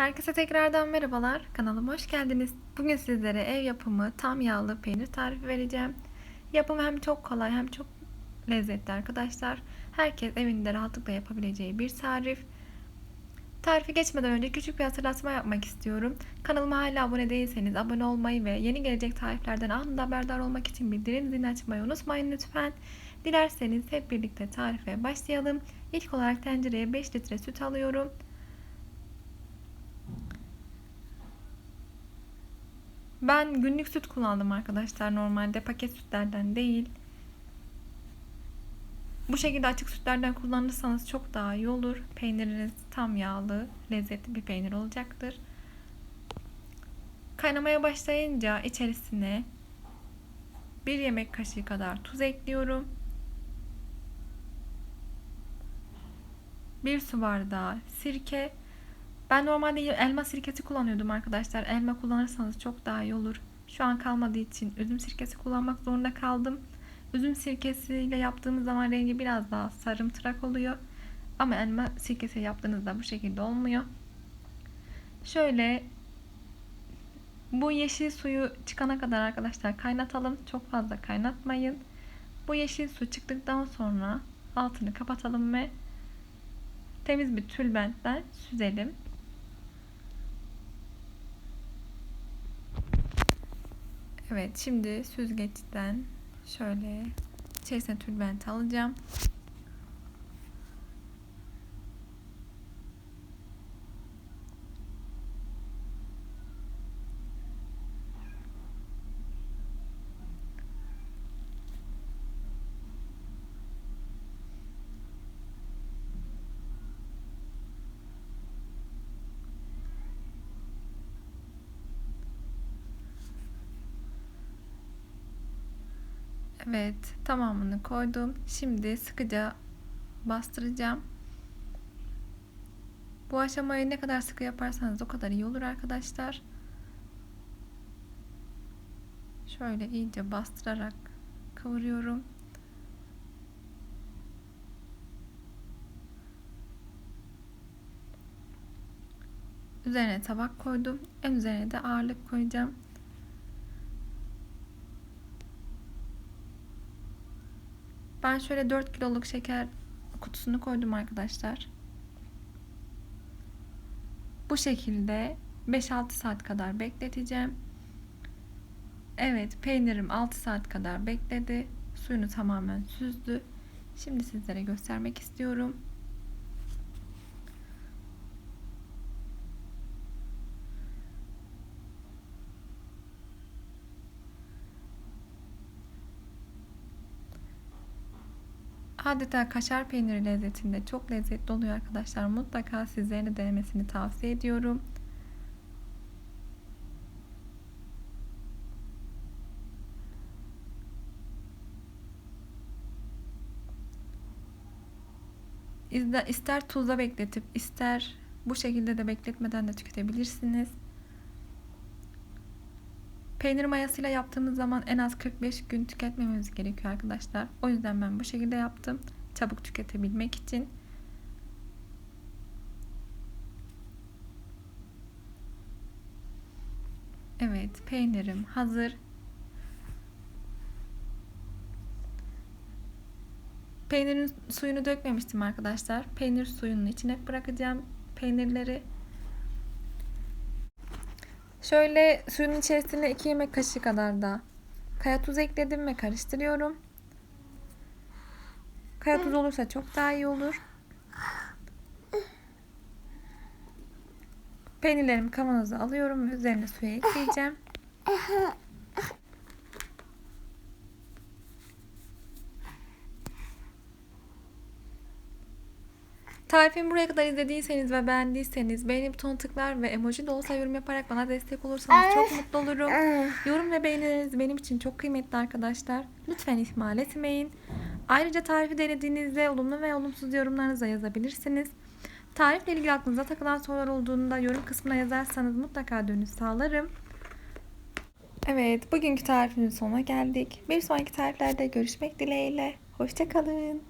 Herkese tekrardan merhabalar. Kanalıma hoş geldiniz. Bugün sizlere ev yapımı tam yağlı peynir tarifi vereceğim. Yapımı hem çok kolay hem çok lezzetli arkadaşlar. Herkes evinde rahatlıkla yapabileceği bir tarif. Tarifi geçmeden önce küçük bir hatırlatma yapmak istiyorum. Kanalıma hala abone değilseniz abone olmayı ve yeni gelecek tariflerden anında haberdar olmak için bildirim zilini açmayı unutmayın lütfen. Dilerseniz hep birlikte tarife başlayalım. İlk olarak tencereye 5 litre süt alıyorum. Ben günlük süt kullandım arkadaşlar normalde paket sütlerden değil. Bu şekilde açık sütlerden kullanırsanız çok daha iyi olur. Peyniriniz tam yağlı, lezzetli bir peynir olacaktır. Kaynamaya başlayınca içerisine bir yemek kaşığı kadar tuz ekliyorum. Bir su bardağı sirke ben normalde elma sirkesi kullanıyordum arkadaşlar. Elma kullanırsanız çok daha iyi olur. Şu an kalmadığı için üzüm sirkesi kullanmak zorunda kaldım. Üzüm sirkesiyle yaptığımız zaman rengi biraz daha sarımtırak oluyor. Ama elma sirkesi yaptığınızda bu şekilde olmuyor. Şöyle bu yeşil suyu çıkana kadar arkadaşlar kaynatalım. Çok fazla kaynatmayın. Bu yeşil su çıktıktan sonra altını kapatalım ve temiz bir tülbentle süzelim. Evet şimdi süzgeçten şöyle içerisine tülbent alacağım. Evet, tamamını koydum. Şimdi sıkıca bastıracağım. Bu aşamayı ne kadar sıkı yaparsanız o kadar iyi olur arkadaşlar. Şöyle iyice bastırarak kavuruyorum. Üzerine tabak koydum. En üzerine de ağırlık koyacağım. Ben şöyle 4 kiloluk şeker kutusunu koydum arkadaşlar. Bu şekilde 5-6 saat kadar bekleteceğim. Evet peynirim 6 saat kadar bekledi. Suyunu tamamen süzdü. Şimdi sizlere göstermek istiyorum. Adeta kaşar peyniri lezzetinde çok lezzetli oluyor arkadaşlar. Mutlaka sizlerin de denemesini tavsiye ediyorum. İster tuzla bekletip ister bu şekilde de bekletmeden de tüketebilirsiniz. Peynir mayasıyla yaptığımız zaman en az 45 gün tüketmemiz gerekiyor arkadaşlar. O yüzden ben bu şekilde yaptım. Çabuk tüketebilmek için. Evet, peynirim hazır. Peynirin suyunu dökmemiştim arkadaşlar. Peynir suyunun içine bırakacağım peynirleri. Şöyle suyun içerisine 2 yemek kaşığı kadar da kaya tuz ekledim ve karıştırıyorum. Kaya tuz olursa çok daha iyi olur. Peynirlerimi kavanoza alıyorum ve üzerine suyu ekleyeceğim. Tarifimi buraya kadar izlediyseniz ve beğendiyseniz beğeni butonu tıklar ve emoji de olsa yorum yaparak bana destek olursanız çok mutlu olurum. Yorum ve beğenileriniz benim için çok kıymetli arkadaşlar. Lütfen ihmal etmeyin. Ayrıca tarifi denediğinizde olumlu ve olumsuz yorumlarınızı yazabilirsiniz. Tarifle ilgili aklınıza takılan sorular olduğunda yorum kısmına yazarsanız mutlaka dönüş sağlarım. Evet, bugünkü tarifin sonuna geldik. Bir sonraki tariflerde görüşmek dileğiyle. Hoşçakalın.